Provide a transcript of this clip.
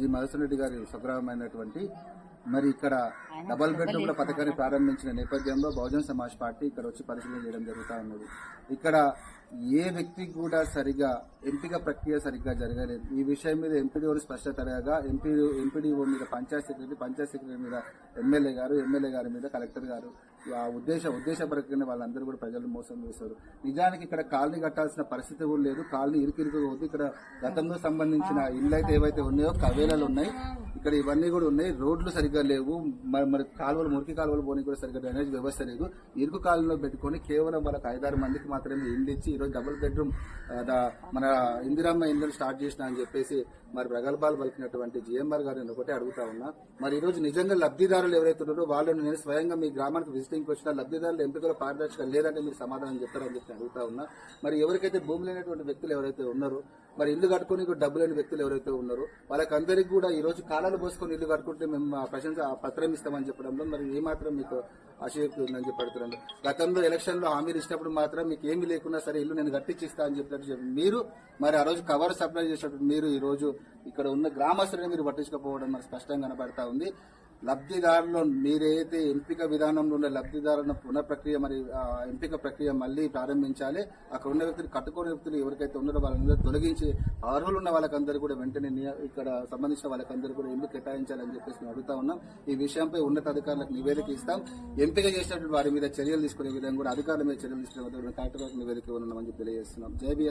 G మధుసూన్ Reddy గారి స్వగ్రామైనటువంటి మరి ఇక్కడ డబల్ బెడ్రూమ్ల పథకాన్ని ప్రారంభించిన నేపథ్యంలో బహుజన్ సమాజ్ పార్టీ ఇక్కడ వచ్చి పరిశీలన చేయడం జరుగుతూ ఉన్నది. ఇక్కడ ఏ వ్యక్తి కూడా సరిగా ఎంపిక ప్రక్రియ సరిగ్గా జరగలేదు. ఈ విషయం మీద ఎంపీడీఓని స్పష్టత అడగగా ఎంపీ ఎంపీడీఓ మీద పంచాయత్ సెక్రటరీ పంచాయత్ సెక్రటరీ మీద ఎమ్మెల్యే గారు ఎమ్మెల్యే గారి మీద కలెక్టర్ గారు ఆ ఉద్దేశ ఉద్దేశపరకంగా వాళ్ళందరూ కూడా ప్రజలు మోసం చేశారు. నిజానికి ఇక్కడ కాలనీ కట్టాల్సిన పరిస్థితి కూడా లేదు. కాలనీ ఇరుకిరుకు ఉంది. ఇక్కడ గతంలో సంబంధించిన ఇళ్ళు అయితే ఏవైతే ఉన్నాయో కవేలాలు ఉన్నాయి. ఇక్కడ ఇవన్నీ కూడా ఉన్నాయి. రోడ్లు సరిగ్గా లేవు. మరి మరి కాలువలు మురికి కాలువలు పోనీ కూడా సరిగ్గా డ్రైనేజ్ వ్యవస్థ లేదు. ఇరుకు కాలంలో పెట్టుకొని కేవలం వాళ్ళకి ఐదారు మందికి మాత్రమే ఇల్లు ఇచ్చి ఈరోజు డబుల్ బెడ్రూమ్ మన ఇందిరమ్మ ఇల్లు స్టార్ట్ చేసిన అని చెప్పేసి మరి ప్రగల్భాలు పలికినటువంటి జిఎంఆర్ గారు నేను ఒకటే అడుగుతా ఉన్నా. మరి ఈ రోజు నిజంగా లబ్ధిదారులు ఎవరైతే ఉన్నారో వాళ్ళని నేను స్వయంగా మీ గ్రామానికి విజిటింగ్ వచ్చిన లబ్ధిదారులు ఎంపికల పారదర్శకం లేదంటే మీరు సమాధానం చెప్తారని చెప్పి అడుగుతా ఉన్నా. మరి ఎవరికైతే భూమి లేనటువంటి వ్యక్తులు ఎవరైతే ఉన్నారో మరి ఇల్లు కట్టుకొని డబ్బు లేని వ్యక్తులు ఎవరైతే ఉన్నారో వాళ్ళకందరికీ కూడా ఈ రోజు కాలాలు పోసుకొని ఇల్లు కట్టుకుంటే మేము ప్రశంస ఆ పత్రం ఇస్తామని చెప్పడంలో మరి ఏమాత్రం మీకు అశయోక్తి ఉందని చెప్పి అడుగుతున్నాను. గతంలో ఎలక్షన్లో హామీలు ఇచ్చినప్పుడు మాత్రం మీకు ఏమీ లేకున్నా సరే ఇల్లు నేను కట్టించిస్తా అని చెప్పినట్టు చెప్పి మీరు మరి ఆ రోజు కవర్ సప్లై చేసినప్పుడు మీరు ఈ రోజు ఇక్కడ ఉన్న గ్రామస్తులని మీరు పట్టించుకోకపోవడం మరి స్పష్టంగా కనబడతా ఉంది. లబ్ధిదారులు మీరైతే ఎంపిక విధానంలో ఉన్న లబ్ధిదారుల పునః ప్రక్రియ మరి ఎంపిక ప్రక్రియ మళ్ళీ ప్రారంభించాలి. అక్కడ ఉన్న వ్యక్తులు కట్టుకోని వ్యక్తులు ఎవరికైతే ఉన్నారో వాళ్ళందరూ తొలగించి అర్హులు ఉన్న వాళ్ళకందరూ కూడా వెంటనే ఇక్కడ సంబంధించిన వాళ్ళకందరూ కూడా ఎందుకు కేటాయించాలని చెప్పేసి మేము అడుగుతా ఉన్నాం. ఈ విషయంపై ఉన్నతాధికారులకు నివేదిక ఇస్తాం. ఎంపిక చేసినటువంటి వారి మీద చర్యలు తీసుకునే విధంగా కూడా అధికారుల మీద చర్యలు తీసుకునే విధంగా కలెక్టర్ గారికి నివేదిక ఇవ్వనున్నామని చెప్పి తెలియజేస్తున్నాం. జేబీఎస్